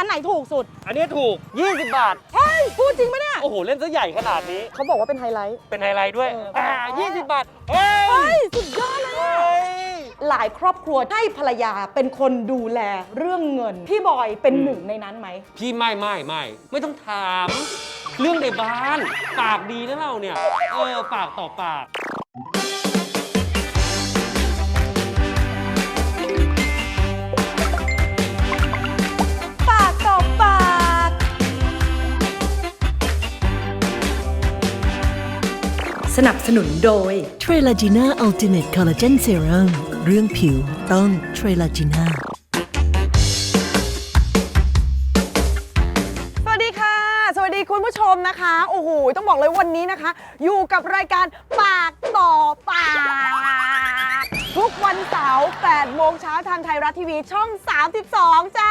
อันไหนถูกสุด อันนี้ถูก 20 บาท เฮ้ยพูดจริงปะเนี่ย โอ้โห เล่นซะใหญ่ขนาดนี้ เขาบอกว่าเป็นไฮไลท์ เป็นไฮไลท์ด้วยเอออ่อ่า 20 บาท เฮ้เฮ้ย ยสุดยอดเลยอะเฮ้ยหลายครอบครัวให้ภรรยาเป็นคนดูแลเรื่องเงิน พี่บอยเป็นหนึ่งในนั้นไหม พี่ไม่ไม่ไม่ไม่ต้องถาม เรื่องในบ้าน ปากดีนะเราเนี่ย เออ ปากต่อปาก สนับสนุนโดย เทรลาจีน่าอัลติเมทคอลลาเจนเซรั่มเรื่องผิวต้องเทรลาจีน่า สวัสดีค่ะ สวัสดีคุณผู้ชมนะคะ โอ้โห ต้องบอกเลยวันนี้นะคะ อยู่กับรายการปากต่อปากทุก วันเสาร์8โมงเช้าทางไทยรัฐทีวีช่อง 32 จ้า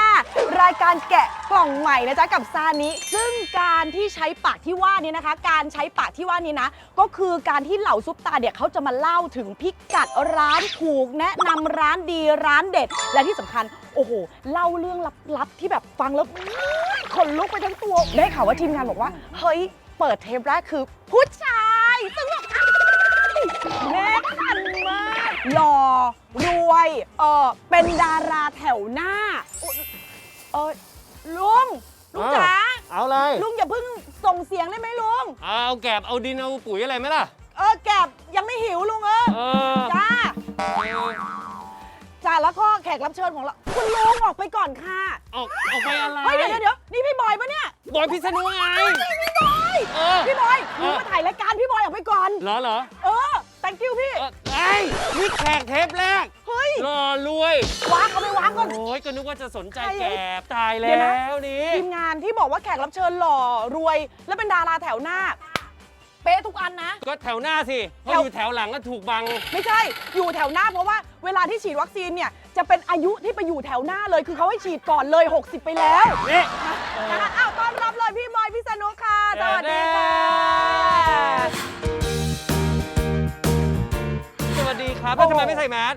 รายการแกะกล่องใหม่นะจ๊ะกับซานิซึ่งการที่ใช้ปากที่ว่านี้นะคะ การใช้ปากที่ว่านี้นะ ก็คือการที่เหล่าซุปตาเนี่ยเขาจะมาเล่าถึงพิกัดร้านถูกแนะนำร้านดีร้านเด็ด และที่สำคัญ โอ้โห เล่าเรื่องลับๆ ที่แบบฟังแล้วขนลุกไปทั้งตัว ได้ข่าวว่าทีมงานบอกว่า เฮ้ย เปิดเทปแรกคือผู้ชายซึ่งแบบอ้า รวยเออเป็นดาราแถวหน้าอุ๊ยเออลุงลุงจ๋าเอาเลยลุงอย่าเพิ่งส่งเสียงได้ไหมลุง เอาแกบเอาดินเอาปุ๋ยอะไรไหมล่ะ เออแกบยังไม่หิวลุงเออเออ จ้าจ้าแล้วก็แขกรับเชิญของเราคุณลุงออกไปก่อนค่ะออกออกไปอะไรเฮ้ยเดี๋ยวเดี๋ยวเดี๋ยวนี่พี่บอยปะเนี่ยบอยพิษณุไงพี่บอยเออพี่บอยเอลุงอมาถ่ายรายการพี่บอยออกไปก่อน เหรอเหรอ เออ thank you พี่ เออไอ้ยนี่แขกเทปแรกเฮ้ยรอรวย วางเอาไปวางก่อน โอ้ยก็นึกว่าจะสนใจใคร แกเอ่ยบตายเดี๋แล้ยวนะวนี่ทีมงานที่บอกว่าแขกรับเชิญหล่อรวย และเป็นดาราแถวหน้า เป๊ะทุกอันนะ ก็แถวหน้าสิเพราะแถวอยู่แถวหลังก็ถูกบัง ไม่ใช่ อยู่แถวหน้าเพราะว่าเวลาที่ฉีดวัคซีนเนี่ยจะเป็นอายุที่ไปอยู่แถวหน้าเลย คือเขาให้ฉีดก่อนเลย 60 ไปแล้วนี่ นะคะอ้าวต้อนรับเลยพี่บอยพี่สนุกค่ะสวัสดีค่ะ ครับแล้วทำไมไม่ใส่แมส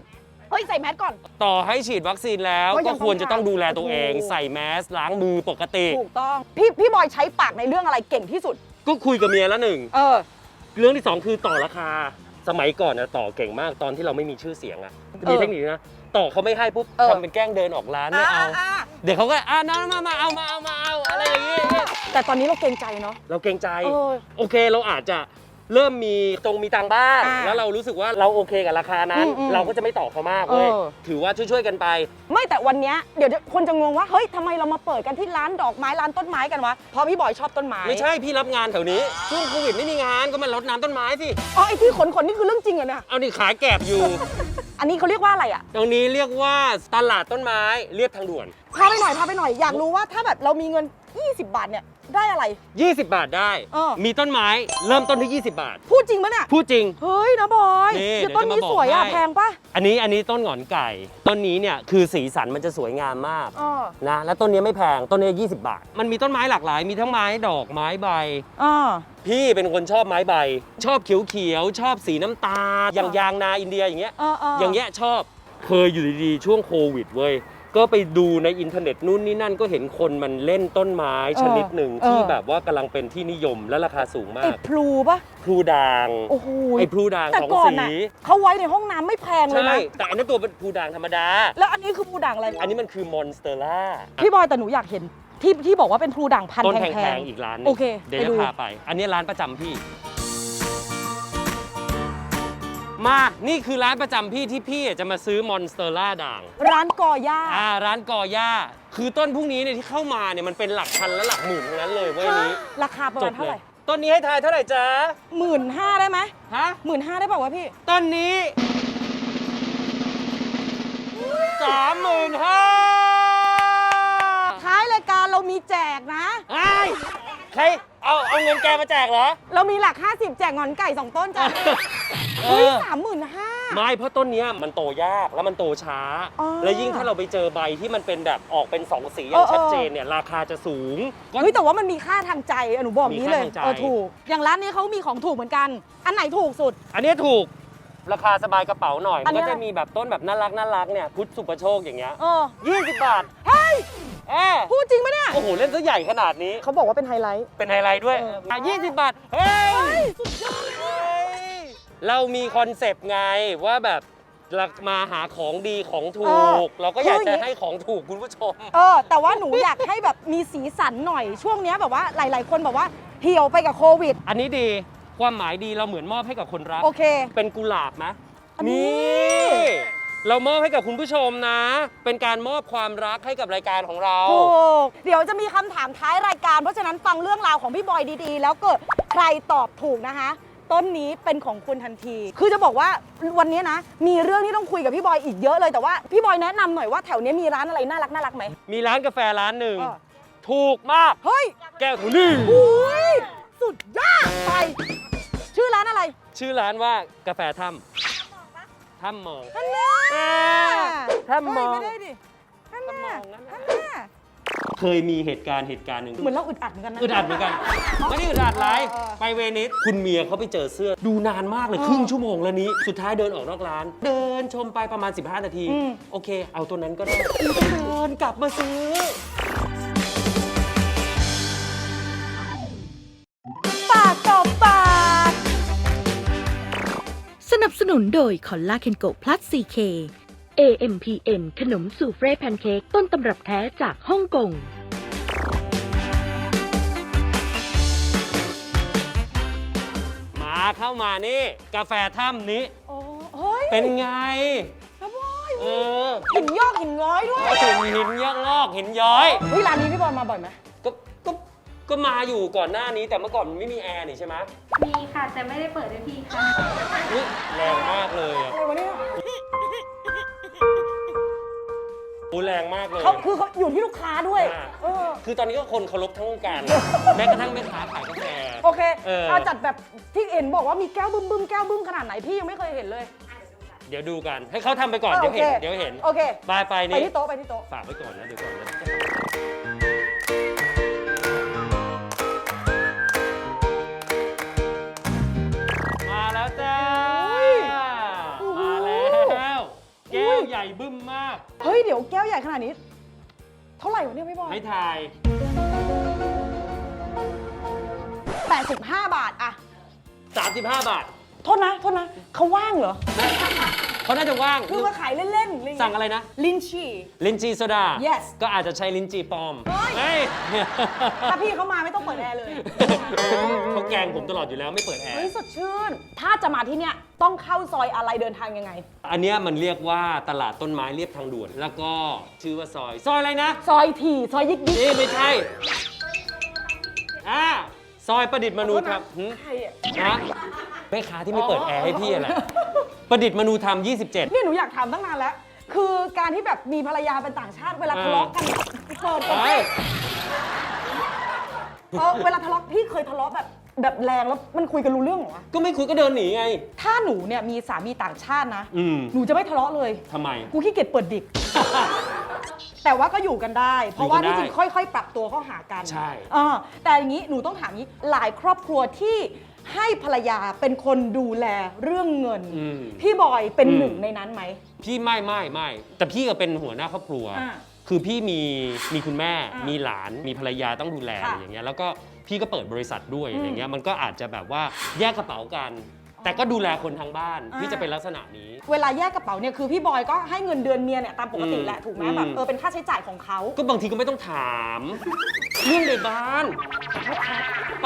เฮ้ยใส่แมสก่อน ต่อให้ฉีดวัคซีนแล้วก็ยัก็งควรจะต้องดูแลตัวเอง ถูก ใส่แมสล้างมือปกติ ถูกต้อง พี่พี่บอยใช้ปากในเรื่องอะไรเก่งที่สุด ก็คุยกับเมียแล้วหนึ่ง เออ เรื่องที่สองคือต่อราคา สมัยก่อนนะต่อเก่งมากตอนที่เราไม่มีชื่อเสียงอะมีเออเทคนิคนะ ต่อเขาไม่ให้ปุ๊บเออ ทำเป็นแกล้งเดินออกร้านไม่เอา อ่าเดี๋ยวเขาก็อ่าน้ามามาเอามาเอามาเอาอะไรอย่างงี้ แต่ตอนนี้เราเกรงใจเนาะ เราเกรงใจ เออ โอเคเราอาจจะ เริ่มมีตรงมีตังค์บ้าง อ่าแล้วเรารู้สึกว่าเราโอเคกับราคานั้น อืมอืมเราก็จะไม่ต่อเขามากเว้ยเออ ถือว่าช่วยๆกันไป ไม่แต่วันเนี้ยเดี๋ยวคนจะงงว่าเฮ้ยทำไมเรามาเปิดกันที่ร้านดอกไม้ร้านต้นไม้กันวะเพราะพี่บอยชอบต้นไม้ไม่ใช่พี่รับงานแถวนี้ช่วงโควิดไม่มีงานก็มารดน้ำต้นไม้สิอ๋อไอที่ขนขนนี่คือเรื่องจริงเหรอเนี่ยเอานี่ขายแกบอยู่ อันนี้เขาเรียกว่าอะไรอะตรงนี้เรียกว่าตลาดต้นไม้เรียบทางด่วน พาไปหน่อยพาไปหน่อยอยากรู้ว่าถ้าแบบเรามีเงิน 20 บาทเนี่ยได้อะไร 20 บาทได้ เออ มีต้นไม้เริ่มต้นที่ 20 บาท พูดจริงปะเนี่ยพูดจริง เฮ้ยนะบอยนี่เดี๋ยวต้นนี้เดี๋ยวจะมาบอกสวยอะให้ แพงปะอันนี้อันนี้ต้นหงอนไก่ ต้นนี้เนี่ยคือสีสันมันจะสวยงามมากอ๋อนะแล้วต้นนี้ไม่แพงต้นนี้ 20 บาท มันมีต้นไม้หลากหลาย มีทั้งไม้ดอกไม้ใบอ๋อพี่เป็นคนชอบไม้ใบ ชอบเขียวเขียวๆชอบสีน้ำตาลอย่างยางนาอินเดียอย่างเงี้ยเออเอออย่างเงี้ยชอบเคยอยู่ดีๆช่วงโควิดเว้ย ก็ไปดูในอินเทอร์เน็ตนู่นนี่นั่นก็เห็นคนมันเล่นต้นไม้ชนิดหนึ่งที่แบบว่ากำลังเป็นที่นิยมและราคาสูงมาไอ้กพลูปะพลูด่างโอ้โหไอ้พลูด่างแต่สองก่อนสีน่ะเขาไว้ในห้องน้ำไม่แพงเลยใช่นะ แต่อันนั้นตัวเป็นพลูด่างธรรมดา แล้วอันนี้คือพลูด่างอะไรอันนี้มันคือมอนสเตอร่าพี่บอยแต่หนูอยากเห็นที่ที่บอกว่าเป็นพลูด่างพันต้นแพแพงงๆอีกร้านหนึงโอเคเดี๋ยวไปจะดู พาไป อันนี้ร้านประจำพี่ มากนี่คือร้านประจำพี่ที่พี่จะมาซื้อมอนสเตอร่าด่าง ร้านกอย่าอ่าร้านกอย่า คือต้นพวกนี้เนี่ยที่เข้ามาเนี่ยมันเป็นหลักพันและหลักหมื่นทั้งนั้นเลยเว้ยนี้ราคาประจมาณบเท่าเลไหร่ยต้นนี้ให้ทายเท่าไหร่จ๊ะหมื่นห้าได้ไหมฮะ หมื่นห้าได้เปล่าวะพี่ ต้นนี้สามหมื่นห้าท้ายรายการเรามีแจกนะไอ้ยใคร เอาเอาเงินแกมาแจกเหรอ เรามีหลัก 50 แจกหงอนไก่ 2 ต้นจ้ะเอเฮ้ยอสามหมื่นห้า ไม่เพราะต้นเนี้ยมันโตยากแล้วมันโตช้า อ๋อและยิ่งถ้าเราไปเจอใบที่มันเป็นแบบออกเป็นสองสีอเอย่างอชัดเจนเนี่ยราคาจะสูงก็ เฮ้ยแต่ว่ามันมีค่าทางใจอะหนูบอกนี้เลยมีค่าทางใจ เออถูก อย่างร้านนี้เขามีของถูกเหมือนกัน อันไหนถูกสุด อันนี้ถูกราคาสบายกระเป๋าหน่อยอัมันนนี้ก็อะไรจะมีแบบต้นแบบน่ารักน่ารักเนี่ยพุทธสุประโชคอย่างเงี้ยเออ20บาท เฮ้ย เออพูดจริงปะเนี่ย โอ้โห เล่นซะใหญ่ขนาดนี้ เขาบอกว่าเป็นไฮไลท์ เป็นไฮไลท์ด้วยเอออะ20 บาท เฮ้ย เรามีคอนเซปต์ไงว่าแบบเรามาหาของดีของถูก เราก็อยากจะให้ของถูกคุณผู้ชม เออ แต่ว่าหนูอยากให้แบบมีสีสันหน่อยช่วงเนี้ยแบบว่าหลาย ๆ คนแบบว่าเหี่ยวไปกับโควิด อันนี้ดีความหมายดีเราเหมือนมอบให้กับคนรัก โอเค เป็นกุหลาบไหมอันนี้ นี่ เรามอบให้กับคุณผู้ชมนะ เป็นการมอบความรักให้กับรายการของเรา ถูกเดี๋ยวจะมีคำถามท้ายรายการ เพราะฉะนั้นฟังเรื่องราวของพี่บอยดีๆ แล้วเกิดใครตอบถูกนะคะ ต้นนี้เป็นของคุณทันที คือจะบอกว่าวันนี้นะ มีเรื่องที่ต้องคุยกับพี่บอยอีกเยอะเลยแต่ว่าพี่บอยแนะนำหน่อยว่าแถวนี้มีร้านอะไรน่ารักน่ารักไหม มีร้านกาแฟร้านหนึ่งเออถูกมาก เฮ้ยแก้วถูนี่อุ้ยสุดยอดไป ชื่อร้านอะไร ชื่อร้านว่ากาแฟถ้ำ ถ้ำมองท่านแน่อ่าถ้ามองเฮ้ยไม่ได้ดิท่านแน่ถ้ามองงั้นนะท่านแน่เคยมีเหตุการณ์เหตุการณ์หนึ่งเหมือนเราอึดอัดเหมือนกันนะ อึดอัดเหมือนกันไม่ได้อึดอัดไรเออเออ ไปเวนิสคุณเมียเขาไปเจอเสื้อ ดูนานมากเลยครึ่งชั่วโมงแล้วนี้ สุดท้ายเดินออกนอกร้าน เดินชมไปประมาณ 15 นาทีอืมโอเค เอาตัวนั้นก็ได้เดินกลับมาซื้อ นับสนุนโดยคอลลาเคนโกพลัส 4K AMPM ขนมสูเฟรแพนเค้กต้นตำรับแท้จากฮ่องกง มาเข้ามานี่ กาแฟถ้ำนี้ โอ้เฮ้ยเป็นไงนะบอยเออหินยอกหินร้อยด้วยหินหินยอกงอกหินย้อยเฮ้ยร้านนี้พี่บอยมาบ่อยไหมก็ก็ ก็มาอยู่ก่อนหน้านี้แต่เมื่อก่อนมันไม่มีแอร์นี่ใช่ไหมมีค่ะแต่ไม่ได้เปิดด้วยพี่ค่ะ อุ๊ยแรงมากเลยอะอะไรวะเนี่ยโอ้แรงมากเลย เขาคือเขาอยู่ที่ลูกค้าด้วยอ่า เออคือตอนนี้ก็คนเคารพทั้งวงการ แม้กระทั่งแม่ค้าขายกาแฟ โอเคเออ เอาจัดแบบที่เห็นบอกว่ามีแก้วบึ้มบึ้มแก้วบึ้มขนาดไหนพี่ยังไม่เคยเห็นเลยเดี๋ยวดูกัน ให้เขาทำไปก่อนเออเดี๋ยวเห็นโอเคเดี๋ยวเห็น โอเคไปไปไปนี่ ที่โต๊ะไปที่โต๊ะ ฝากไว้ก่อนนะ เดี๋ยวก่อนนะ ญ่บึ้มมาก เฮ้ย เดี๋ยวแก้วใหญ่ขนาดนี้ เท่าไหร่วะเนี่ยพี่บอยให้ทาย 85 บาทอะ35 บาท โทษนะ โทษนะ เขาว่างเหรอ เขาน่าจะว่าง คือมาขายเล่นๆสั่งอะไรนะ ลินชี่ ลินจีโซดา Yes ก็อาจจะใช้ลินจีปลอมเฮ้ยเฮ้ย ถ้าพี่เขามาไม่ต้องเปิดแอร์เลย เขาแกล้งผมตลอดอยู่แล้วไม่เปิดแอเฮ้ยร์สดชื่น ถ้าจะมาที่เนี่ยต้องเข้าซอยอะไรเดินทางยังไง อันเนี้ยมันเรียกว่าตลาดต้นไม้เรียบทางด่วน แล้วก็ชื่อว่าซอย ซอยอะไรนะ ซอยถี่ซอยยิกยิกนี่ไม่ใช่อ่าซอยประดิษฐ์มนูครับหึใครอะนะแม่ค้าที่ไม่เปิดแอร์ให้พี่อะไร ประดิษฐ์มนูธรรม 27 เนี่ยหนูอยากถามตั้งนานแล้ว คือการที่แบบมีภรรยาเป็นต่างชาติเวลาทะเลาะกันเปิดเอ้เอยอเวลาทะเลาะพี่เคยทะเลาะแบบแบบแรงแล้วมันคุยกันรู้เรื่องเหรอวะก็ไม่คุยก็เดินหนีไง ถ้าหนูเนี่ยมีสามีต่างชาตินะ อืมหนูจะไม่ทะเลาะเลย ทำไม กูขี้เกียจเปิดดิก แต่ว่าก็อยู่กันได้ เพราะว่าอยู่กันได้ที่จริงค่อย ๆ ปรับตัวเข้าหากันใช่ เออแต่อย่างนี้หนูต้องถามนี้หลายครอบครัวที่ ให้ภรรยาเป็นคนดูแลเรื่องเงิน อืม พี่บอยเป็นอืมหนึ่งในนั้นไหม พี่ไม่ไม่ไม่แต่พี่ก็เป็นหัวหน้าครอบครัว อ่าคือพี่มีมีคุณแม่ อ่ามีมีหลานมีภรรยาต้องดูแลค่ะอะไรอย่างเงี้ยแล้วก็พี่ก็เปิดบริษัทด้วยอืมอย่างเงี้ยมันก็อาจจะแบบว่าแยกกระเป๋ากัน แต่ก็ดูแลคนทางบ้านอ่าพี่จะเป็นลักษณะนี้ เวลาแยกกระเป๋าเนี่ยคือพี่บอยก็ให้เงินเดือนเมียเนี่ยตามปกติแหละอืมถูกไหมอืม แบบเออเป็นค่าใช้จ่ายของเขา ก็บางทีก็ไม่ต้องถาม เรื่องในบ้าน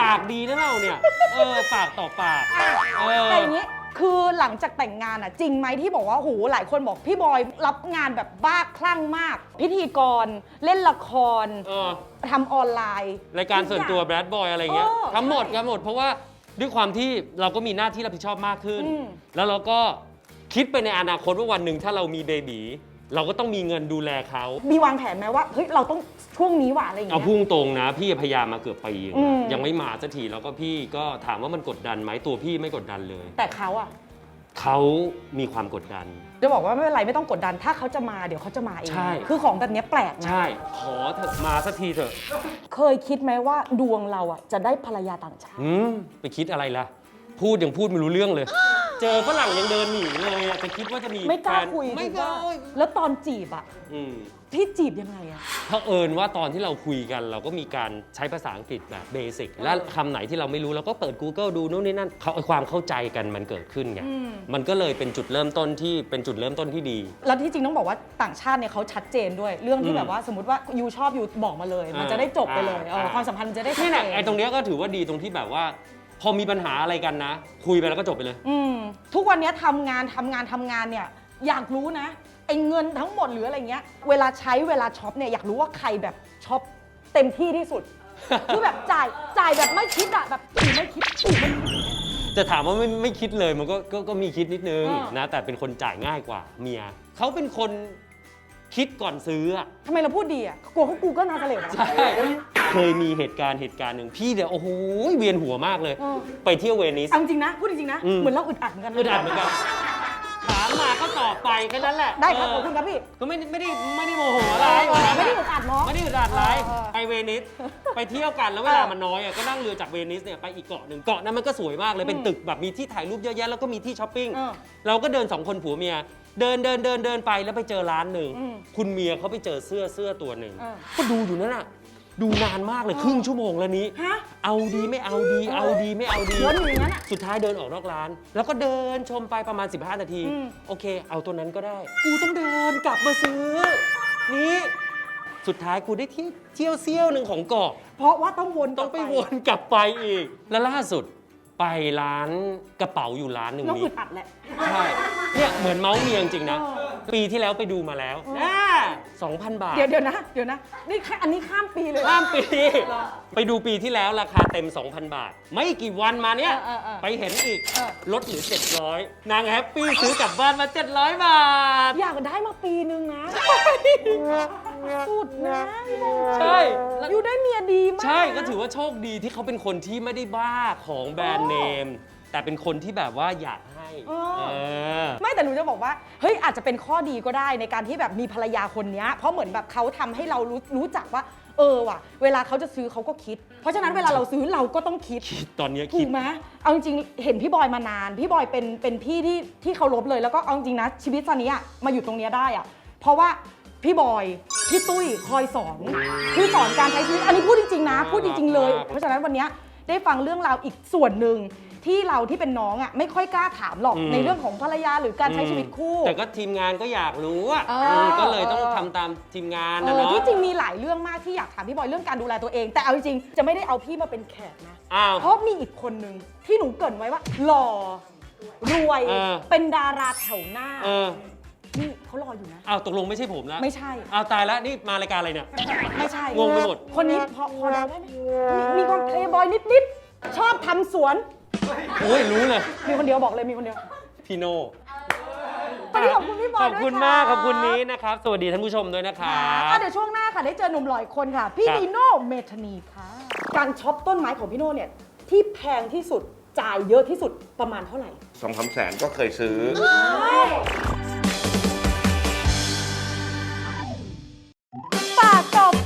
ปากดีนะเราเนี่ย เออปากต่อปากเออ แต่อย่างนี้คือหลังจากแต่งงานอะจริงไหมที่บอกว่าโหหลายคนบอกพี่บอยรับงานแบบบ้าคลั่งมาก พิธีกรเล่นละครเออทำออนไลน์ รายการส่วนตัวแบดบอยอะไรเงี้ยเออทั้งหมดทั้งหมดเพราะว่า ด้วยความที่เราก็มีหน้าที่รับผิดชอบมากขึ้น อืม แล้วเราก็คิดไปในอนาคตว่าวันหนึ่งถ้าเรามีเบบีเราก็ต้องมีเงินดูแลเขา มีวางแผนไหมว่าเฮ้ยเราต้องช่วงนี้ว่ะอะไรอย่างเอาเงี้ย พุ่งตรงนะ พี่พยายามมาเกือบปีอืม ยังไม่มาสักทีแล้วก็พี่ก็ถามว่ามันกดดันไหมตัวพี่ไม่กดดันเลย แต่เขาอะ เขามีความกดดัน จะบอกว่าไม่เป็นไรไม่ต้องกดดัน ถ้าเขาจะมาเดี๋ยวเขาจะมาเอง ใช่ คือของแบบเนี้ยแปลกนะ ใช่ ขอเถอะมาสักทีเถอะเคยคิดไหมว่าดวงเราอะจะได้ภรรยาต่างชาติอืมไปคิดอะไรล่ะ พูดยังพูดไม่รู้เรื่องเลย เจอฝรั่งยังเดินหนีเลยอะจะคิดว่าจะมีไม่กล้าแฟนคุยไม่ถูกล้าปะแล้วตอนจีบอะอืมจ พี่จีบยังไงอะเผอิญว่าตอนที่เราคุยกัน เราก็มีการใช้ภาษาอังกฤษแบบเบสิกและคำไหนที่เราไม่รู้เราก็เปิด Google ดูนู่นนี่นั่นเขาความเข้าใจกันมันเกิดขึ้นไงมันก็เลยเป็นจุดเริ่มต้นที่เป็นจุดเริ่มต้นที่ดี แล้วที่จริงต้องบอกว่าต่างชาติเนี่ยเขาชัดเจนด้วย เรื่องที่อืมแบบว่าสมมติว่ายูชอบยูบอกมาเลย มันจะได้จบไปเลยเอออ่าความสัมพันธ์มันจะได้ชัดนี่แหละเจนไอ้ตรงเนี้ยก็ถือว่าดีตรงที่แบบว่า พอมีปัญหาอะไรกันนะ คุยไปแล้วก็จบไปเลย อืมทุกวันเนี้ยทำงานทำงานทำงานเนี่ย อยากรู้นะ ไอ้เงินทั้งหมดหรืออะไรเงี้ย เวลาใช้เวลาช็อปเนี่ยอยากรู้ว่าใครแบบช็อปเต็มที่ที่สุด คือแบบจ่ายจ่ายแบบไม่คิดอะแบบอีไม่คิดอีไม่คิด จะถามว่าไม่ไม่คิดเลยมันก็ก็ก็มีคิดนิดนึงอ่าน นะ แต่เป็นคนจ่ายง่ายกว่าเมียเขาเป็นคนคิดก่อนซื้ออะทำไมเราพูดดีอะกลัวเขากูก็น่าจะเหลวนะใช่เคยมีเหตุการณ์เหตุการณ์หนึ่งพี่เดี๋ยวโอ้โหเวียนหัวมากเลยเออไปเที่ยวเวนิส เอาจริงๆนะ พูดจริงๆนะ อืม เหมือนเราอึดอัดเหมือนกันนะอึดอัดเหมือนกันถาม มาก็ตอบไปแค่นั้นแหละได้ครับเขอบคุณครับพี่ ก็ไม่ได้ไม่ได้ไม่ได้โมโหอะไรเออไม่ได้อึดอัดเนาะไม่ได้อึดอัดอะไรเออ ไปเวนิสไปเที่ยวกันแล้วเวลามันน้อยอะก็นั่งเรือจากเวนิสเนี่ยไปอีกเกาะหนึ่งเกาะนั้นมันก็สวยมากเลยเป็นตึกแบบมีที่ถ่ายรูปเยอะแยะแล้วก็มีที่ช้อปปิ้ง เออเราก็เดินสองคนผัวเมีย เดินเดินเดินเดินไปแล้วไปเจอร้านหนึ่งอืมคุณเมียเขาไปเจอเสื้อเสื้อตัวหนึ่งเออ ก็ดูอยู่นั่นน่ะ ดูนานมากเลยครึ่งชั่วโมงแล้วนี้เอาดีไม่เอาดี เอาดีไม่เอาดีวนอย่างนั้สุดท้ายเดินออกนอกร้าน แล้วก็เดินชมไปประมาณ 15 นาทีโอเค เอาตัวนั้นก็ได้ กูต้องเดินกลับมาซื้อ นี้สุดท้ายกูได้ที่เที่ยวเซี่ยวหนึ่งของเกาะ เพราะว่าต้องวนต้องไปวนกลับไปอีก และล่าสุดไปร้านกระเป๋าอยู่ร้านหนึ่งต้องนี้ อึดอัดแหละ ใช่ เนี่ยเหมือนเมาส์เมียจริงนะ ปีที่แล้วไปดูมาแล้ว 2,000 บาท เดี๋ยวเดี๋ยวนะ เดี๋ยวนะ นี่แค่อันนี้ข้ามปีเลยข้ามปีไปดูปีที่แล้วราคาเต็ม 2,000 บาท ไม่กี่วันมาเนี้ยไปเห็นอีกเออ ลดเหลือ700 นางแฮปปี้ซื้อกลับบ้านมา 700 บาท อยากได้มาปีนึงนะ สุดนะใช่ อยู่ได้เมียดีมากใช่ก็ถือว่าโชคดีที่เขาเป็นคนที่ไม่ได้บ้าของแบรนด์เนม แต่เป็นคนที่แบบว่าอยาก เออ เออ ไม่แต่หนูจะบอกว่าเฮ้ยอาจจะเป็นข้อดีก็ได้ในการที่แบบมีภรรยาคนเนี้ยเพราะเหมือนแบบเขาทำให้เรารู้รู้จักว่า เออว่ะ เวลาเขาจะซื้อเขาก็คิด เพราะฉะนั้นเวลาเราซื้อเราก็ต้องคิด คิดตอนเนี้ยถูคิด กไหมเอาจริงๆเห็นพี่บอยมานาน พี่บอยเป็นเป็นพี่ที่ที่เคารพเลยแล้วก็เอาจริงๆนะชีวิตตอนนี้อะมาอยู่ตรงเนี้ยได้อะเพราะว่าพี่บอยพี่ตุ้ยคอยสอนคือสอนการใช้ชีวิตอันนี้พูดจริงๆนะ พูดจริงๆเลย เพราะฉะนั้นวันเนี้ยได้ฟังเรื่องราวอีกส่วนหนึ่ง ที่เราที่เป็นน้องอะไม่ค่อยกล้าถามหรอกอืม ในเรื่องของภรรยาหรือการใช้ชีวิตคู่ แต่ก็ทีมงานก็อยากรู้อะเออมก็เลยต้องเออทำตามทีมงานเอนะอเนาะที่จริงมีหลายเรื่องมากที่อยากถามพี่บอยเรื่องการดูแลตัวเอง แต่เอาจริงๆจะไม่ได้เอาพี่มาเป็นแขกนะ อ้าว เพราะมีอีกคนหนึ่งที่หนูเกรินไว้ว่า หล่อ รวยเออ เป็นดาราแถวหน้า เออนี่เขารออยู่นะ อ้าวตกลงไม่ใช่ผมแล้วไม่ใช่ อ้าวตายแล้วนี่มารายการอะไรเนี่ย ไม่ใช่งงไปหมด คนนี้พอพอเดาได้ไหมมีมีความเพลย์บอยนิดๆ ชอบทำสวน โอ้ยรู้เลย มีคนเดียวบอกเลยมีคนเดียว พี่โน่วันนี้ขอบคุณพี่บอยขด้วยอบคุณะมากขอบคุณนี้นะครับ สวัสดีท่านผู้ชมด้วยนะครัอะบ เดี๋ยวช่วงหน้าค่ะได้เจอหนุ่มหล่ออีกคนค่ะ พี่ครับ นีโน่เมธานีค่ะ การช็อปต้นไม้ของพี่โน่เนี่ยที่แพงที่สุดจ่ายเยอะที่สุดประมาณเท่าไหร่ สองสามแสนก็เคยซื้อ ปากต่อ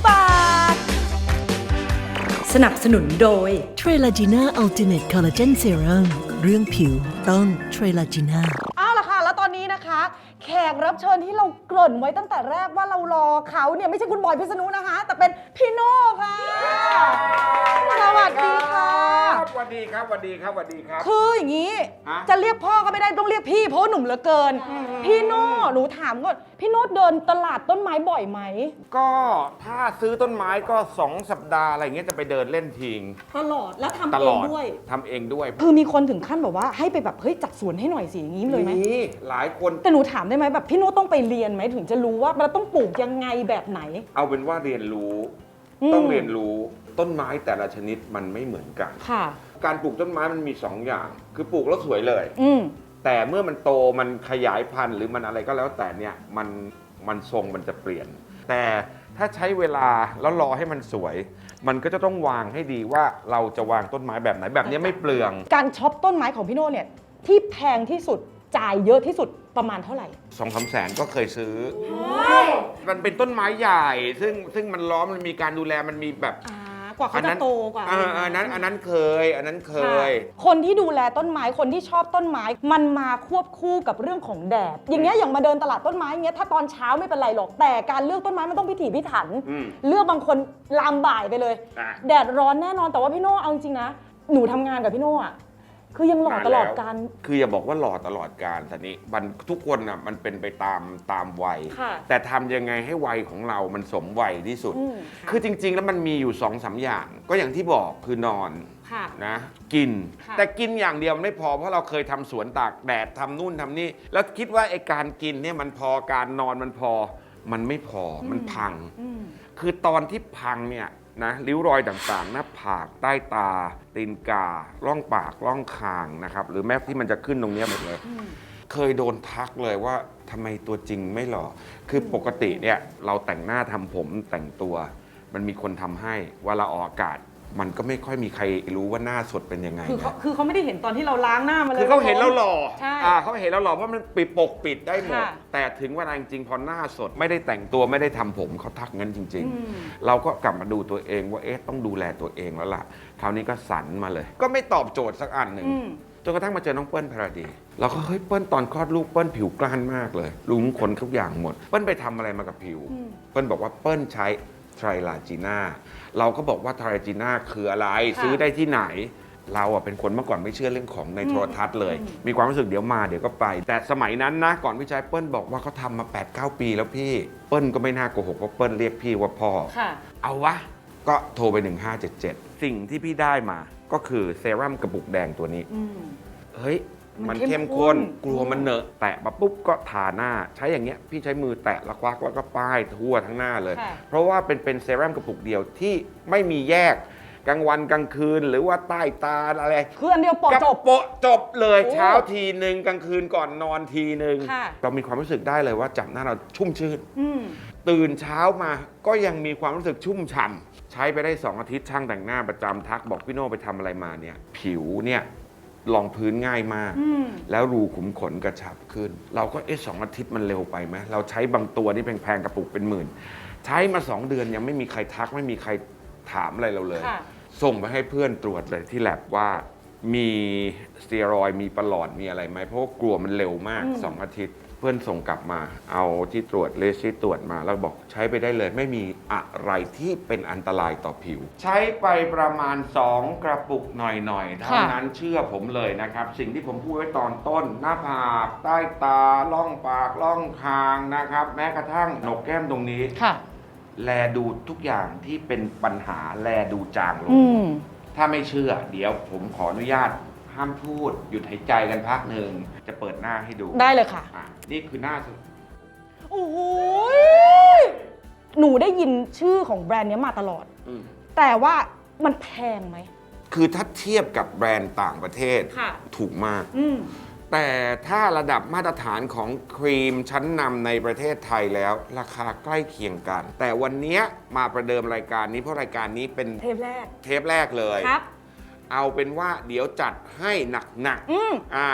ปาก สนับสนุนโดยเทรลาจีน่าอัลติเมทคอลลาเจนเซรั่มเรื่องผิวต้องเทรลาจีน่า เอาละค่ะ แล้วตอนนี้นะคะ แขกรับเชิญที่เราเกริ่นไว้ตั้งแต่แรกว่าเรารอเขาเนี่ยไม่ใช่คุณบอยพิษณุนะคะ แต่เป็นพี่โน่ค่ะ สวัสดีค่ะ สวัสดีครับสวัสดีครับสวัสดีครับ คืออย่างนี้ ฮะ จะเรียกพ่อก็ไม่ได้ต้องเรียกพี่เพราะว่าหนุ่มเหลือเกิน พี่โน่หนูถามก่อนพี่โน่เดินตลาดต้นไม้บ่อยไหม ก็ถ้าซื้อต้นไม้ก็ 2 สัปดาห์อะไรเงี้ยจะไปเดินเล่นทิ้งตลอดแล้วทำตเอลงอดด้วย ทำเองด้วยคือมีคนถึงขั้นแบบว่าให้ไปแบบเฮ้ยจัดสวนให้หน่อยสิอย่างนี้เลยไหมมีหลายคนแต่หนูถามได้ไหมแบบพี่โน่ต้องไปเรียนไหมถึงจะรู้ว่าเราต้องปลูกยังไงแบบไหน เอาเป็นว่าเรียนรู้ อืม ต้องเรียนรู้ ต้นไม้แต่ละชนิดมันไม่เหมือนกัน ค่ะ การปลูกต้นไม้มันมี2อย่าง คือปลูกแล้วสวยเลย อืม แต่เมื่อมันโตมันขยายพันธุ์หรือมันอะไรก็แล้วแต่เนี่ยมันมันทรงมันจะเปลี่ยน แต่ถ้าใช้เวลาแล้วรอให้มันสวย มันก็จะต้องวางให้ดีว่าเราจะวางต้นไม้แบบไหนแบบนี้ไม่เปลือง การช็อปต้นไม้ของพี่โน่เนี่ย ที่แพงที่สุดจ่ายเยอะที่สุดประมาณเท่าไหร่ สองสามแสนก็เคยซื้อ มันเป็นต้นไม้ใหญ่ ซึ่งซึ่งมันล้อมมันมีการดูแลมันมีแบบอ่ากก ว่าเขาอันจะนั้นโตกว่าเอออันนั้นอันนั้นเคย อันนั้นเคย ค่ะคนที่ดูแลต้นไม้คนที่ชอบต้นไม้ มันมาควบคู่กับเรื่องของแดด อย่างเงี้ยอย่างมาเดินตลาดต้นไม้อย่างเงี้ยถ้าตอนเช้าไม่เป็นไรหรอกแต่การเลือกต้นไม้มันต้องพิถีพิถัน อืมเลือกบางคนลามบ่ายไปเลย อะ แดดร้อนแน่นอนแต่ว่าพี่โน่เอาจริงๆนะ หนูทำงานกับพี่โน่อะ คือยังหล่อตลอดการ คืออย่าบอกว่าหล่อตลอดการแต่นี้มันทุกคนน่ะมันเป็นไปตามตามวัย ค่ะแต่ทำยังไงให้วัยของเรามันสมวัยที่สุด อืม คือจริง ๆ แล้วมันมีอยู่สองสามอย่าง ก็อย่างที่บอกคือนอนค่ะ นะกิน ค่ะ แต่กินอย่างเดียวมันไม่พอเพราะเราเคยทำสวนตากแดดทำนู่นทำนี่ แล้วคิดว่าไอ้การกินเนี่ยมันพอการนอนมันพอ มันไม่พอมันพัง อืม คือตอนที่พังเนี่ย นะริ้วรอยต่างๆ หน้าผากใต้ตา ตีนกาล่องปากล่องคางนะครับ หรือแม้ที่มันจะขึ้นตรงเนี้ยหมดเลย เคยโดนทักเลยว่าทำไมตัวจริงไม่หล่อคือปกติเนี่ยเราแต่งหน้าทำผมแต่งตัว มันมีคนทำให้เวลาออกอากาศ มันก็ไม่ค่อยมีใครรู้ว่าหน้าสดเป็นยังไงคือเขานะคือเขาไม่ได้เห็นตอนที่เราล้างหน้ามาเลย คือเขาเห็นแล้วหล่อใช่อ่าเขาเห็นแล้วหล่อเพราะมันปิดปกปิดได้หมด ค่ะ แต่ถึงเวลาจริงๆพอหน้าสดไม่ได้แต่งตัวไม่ได้ทำผมเขาทักงั้นจริง อืม ๆ เราก็กลับมาดูตัวเองว่าเอ๊ะต้องดูแลตัวเองแล้วล่ะคราวนี้ก็สันมาเลย ก็ไม่ตอบโจทย์สักอันหนึ่ง อืม จนกระทั่งมาเจอน้องเปิ้ลพาราดีเราก็เฮ้ยเปิ้ลตอนคลอดลูกเปิ้ลผิวกล้านมากเลยลุงขนทุกอย่างหมด เปิ้ลไปทำอะไรมากับผิว อืม เปิ้ลบอกว่าเปิ้ลใช้ไทรลาจีน่า เราก็บอกว่าไทรลาจีน่าคืออะไร ค่ะซื้อได้ที่ไหน เราอะเป็นคนเมื่อก่อนไม่เชื่อเรื่องของในโทรทัศน์เลยมีความรู้สึกเดี๋ยวมาเดี๋ยวก็ไป แต่สมัยนั้นนะก่อนพี่ชายเปิ้ลบอกว่าเขาทำมา 8 9 ปีแล้วพี่เปิ้ลก็ไม่น่าโกหกว่าเปิ้ลเรียกพี่ว่าพ่อ ค่ะ เอาวะ ก็โทรไป 1577 สิ่งที่พี่ได้มาก็คือเซรั่มกระปุกแดงตัวนี้ อืม เฮ้ย มัมันนเข้เข้มมข้ข้นนกลัวมันเหนอะ แตะมาปุ๊บก็ทาหน้า ใช้อย่างเงี้ยพี่ใช้มือแตะแล้วควักแล้วก็ป้ายทั่วทั้งหน้าเลย ค่ะ เพราะว่าเป็นเป็นเซรั่มกระปุกเดียวที่ไม่มีแยกกลางวันกลางคืนหรือว่าใต้ตาอะไร คืออันเดียวปอกจบ กระโปะจบเลยโอ้เช้าทีหนึ่งกลางคืนก่อนนอนทีหนึ่งค่ะ เรามีความรู้สึกได้เลยว่าจับหน้าเราชุ่มชื่น อืม ตื่นเช้ามาก็ยังมีความรู้สึกชุ่มฉ่ำใช้ไปได้ 2 อาทิตย์ช่างแต่งหน้าประจำทักบอกพี่โน่ไปทำอะไรมาเนี่ย ผิวเนี่ย รองพื้นง่ายมาก อืม แล้วรูขุมขนกระชับขึ้น เราก็เอ๊ะสองอาทิตย์มันเร็วไปไหมเราใช้บางตัวนี่แพงๆกระปุกเป็นหมื่น ใช้มา2เดือนยังไม่มีใครทักไม่มีใครถามอะไรเราเลย ค่ะ ส่งไปให้เพื่อนตรวจเลยที่แลบว่ามีสเตียรอยด์มีประหลอดมีอะไรไหมเพราะว่ากลัวมันเร็วมากอืมสองอาทิตย์ เพื่อนส่งกลับมา เอาที่ตรวจเลสที่ตรวจมา แล้วบอกใช้ไปได้เลย ไม่มีอะไรที่เป็นอันตรายต่อผิว ใช้ไปประมาณ 2 กระปุกหน่อยๆเท่านั้นเชื่อผมเลยนะครับ สิ่งที่ผมพูดไว้ตอนต้น หน้าผากใต้ตาล่องปากล่องคางนะครับ แม้กระทั่งหนกแก้มตรงนี้ค่ะ แลดูทุกอย่างที่เป็นปัญหาแลดูจางลงอืมถ้าไม่เชื่อ เดี๋ยวผมขออนุญาต ห้ามพูด หยุดหายใจกันพักหนึ่ง จะเปิดหน้าให้ดูได้เลยค่ะ อะนี่คือหน้าสุดโอ้โหยหนูได้ยินชื่อของแบรนด์เนี้ยมาตลอด อืมแต่ว่ามันแพงไหม คือถ้าเทียบกับแบรนด์ต่างประเทศค่ะ ถูกมาก อืม แต่ถ้าระดับมาตรฐานของครีมชั้นนำในประเทศไทยแล้ว ราคาใกล้เคียงกัน แต่วันนี้มาประเดิมรายการนี้เพราะรายการนี้เป็นเทปแรก เทปแรกเลย ครับ เอาเป็นว่าเดี๋ยวจัดให้หนักๆอืมอ่า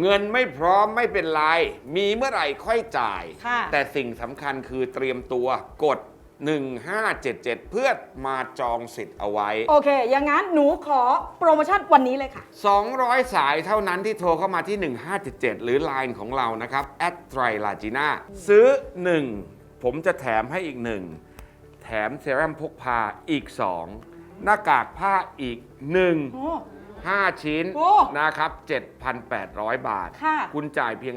เงินไม่พร้อมไม่เป็นไร มีเมื่อไหร่ค่อยจ่าย ค่ะ แต่สิ่งสำคัญคือเตรียมตัวกด 1577 เพื่อมาจองสิทธิ์เอาไว้ โอเค อย่างนั้นหนูขอโปรโมชั่นวันนี้เลยค่ะ 200 สายเท่านั้นที่โทรเข้ามาที่ 1577 หรือ Line ของเรานะครับแอดไตรลาจีน่าซื้อ 1 ผมจะแถมให้อีก 1 แถมเซรั่มพกพาอีก 2 หน้ากากผ้าอีก 1 โอ้ 5 ชิ้นโอ้นะครับ 7,800 บาท ค่ะ คุณจ่ายเพียง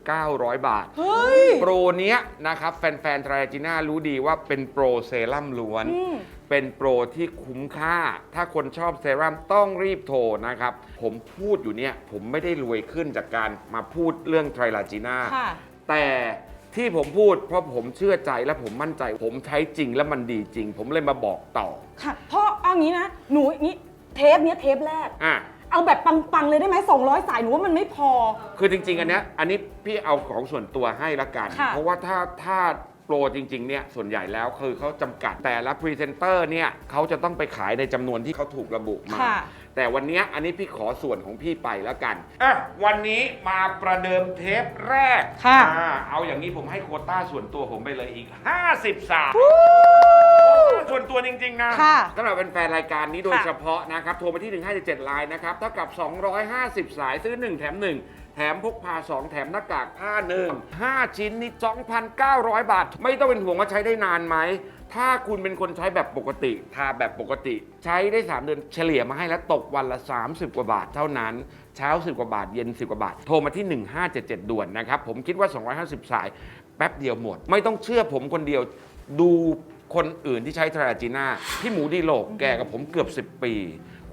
2,900 บาท เฮ้ย โปรเนี้ยนะครับ แฟนๆ ทรายจีน่ารู้ดีว่าเป็นโปรเซรั่มล้วน อืม เป็นโปรที่คุ้มค่า ถ้าคนชอบเซรั่มต้องรีบโทรนะครับ ผมพูดอยู่เนี่ย ผมไม่ได้รวยขึ้นจากการมาพูดเรื่องไทรลาจีน่า ค่ะ แต่ ที่ผมพูดเพราะผมเชื่อใจและผมมั่นใจ ผมใช้จริงและมันดีจริง ผมเลยมาบอกต่อค่ะเพราะเอางี้นะหนูอย่างนี้เทปเนี้ยเทปแรก อะเอาแบบปังๆเลยได้ไหม200 สายหนูว่ามันไม่พอ คือจริง ๆ อันเนี้ยอันนี้พี่เอาของส่วนตัวให้ละกัน ค่ะ เพราะว่าถ้าถ้าโปรจริง ๆ เนี่ยส่วนใหญ่แล้วคือเขาจำกัดแต่ละพรีเซนเตอร์เนี่ยเขาจะต้องไปขายในจำนวนที่เขาถูกระบุมา ค่ะ แต่วันเนี้ยอันนี้พี่ขอส่วนของพี่ไปแล้วกันอะวันนี้มาประเดิมเทปแรกค่ะ อ่าเอาอย่างนี้ผมให้โควต้าส่วนตัวผมไปเลยอีก 50สายส่วนตัวจริง ๆ นะ ค่ะ สำหรับเป็นแฟนรายการนี้โดยค่ะ เฉพาะนะครับ โทรมาที่ 1577ไลน์นะครับ เท่ากับ 250 สายซื้อ 1 แถม 1 แถมพกพา 2 แถมหน้ากากผ้าหนึ่ง5ชิ้นนี่2,900 บาท ไม่ต้องเป็นห่วงว่าใช้ได้นานไหม ถ้าคุณเป็นคนใช้แบบปกติ ทาแบบปกติ ใช้ได้ 3 เดือนเฉลี่ยมาให้แล้วตกวันละ 30 กว่าบาทเท่านั้น เช้า 10 กว่าบาท เย็น 10 กว่าบาท โทรมาที่ 1577 ด่วนนะครับ ผมคิดว่า 250 สาย แป๊บเดียวหมด ไม่ต้องเชื่อผมคนเดียวดูคนอื่นที่ใช้ทราจีน่าพี่หมูดีโลกแก่กับผมเกือบ 10 ปี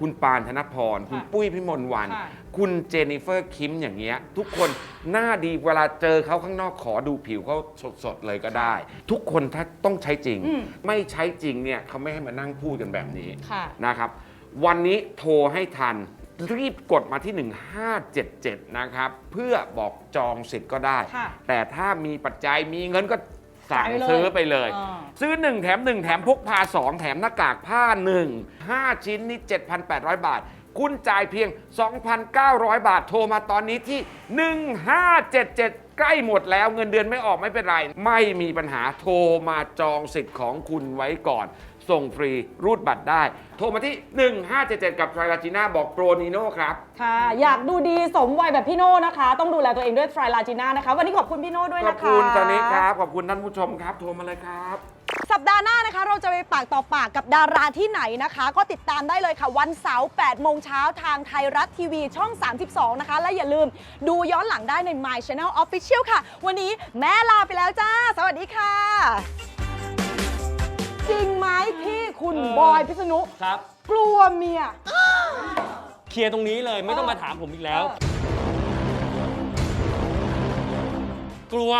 คุณปานธนพร คุณปุ้ยพิมลวัน ค่ะ คุณเจนนิเฟอร์คิมอย่างเงี้ย ทุกคนหน้าดีเวลาเจอเขาข้างนอกขอดูผิวเขาสดๆเลยก็ได้ ทุกคนถ้าต้องใช้จริงไม่ใช้จริงเนี่ยเขาไม่ให้มานั่งพูดกันแบบนี้ ค่ะ นะครับ วันนี้โทรให้ทัน รีบกดมาที่ 1577 นะครับ เพื่อบอกจองสิทธิ์ก็ได้ ค่ะ แต่ถ้ามีปัจจัยมีเงินก็ สั่งจ่ายไปเลยซื้อไปเลย อ่า ซื้อ 1 แถม 1 แถมพกพา 2 แถมหน้ากากผ้า 1 5 ชิ้นนี่ 7,800 บาท คุณจ่ายเพียง 2,900 บาทโทรมาตอนนี้ที่ 1577 ใกล้หมดแล้วเงินเดือนไม่ออกไม่เป็นไร ไม่มีปัญหาโทรมาจองสิทธิ์ของคุณไว้ก่อน ส่งฟรีรูดบัตรได้ โทรมาที่ 1577 กับทรราจีน่าบอกโปรนีโน่ครับ ค่ะ อยากดูดีสมวัยแบบพี่โน่นะคะ ต้องดูแลตัวเองด้วยทรายลาจีน่านะคะ วันนี้ขอบคุณพี่โน่ด้วยขอบนะคะ คุณตอนนี้ครับ ขอบคุณท่านผู้ชมครับ โทรมาเลยครับ สัปดาห์หน้านะคะเราจะไปปากต่อปากกับดาราที่ไหนนะคะ ก็ติดตามได้เลยค่ะ วันเสาร์8โมงเช้าทางไทยรัฐทีวีช่อง 32 นะคะ และอย่าลืมดูย้อนหลังได้ใน My Channel Official ค่ะ วันนี้แม่ลาไปแล้วจ้า สวัสดีค่ะ จริงไหมที่คุณเออบอยพิษณุครับ กลัวเมีย เคลียร์ตรงนี้เลยไม่ต้องมาถามผมอีกแล้ว กลัว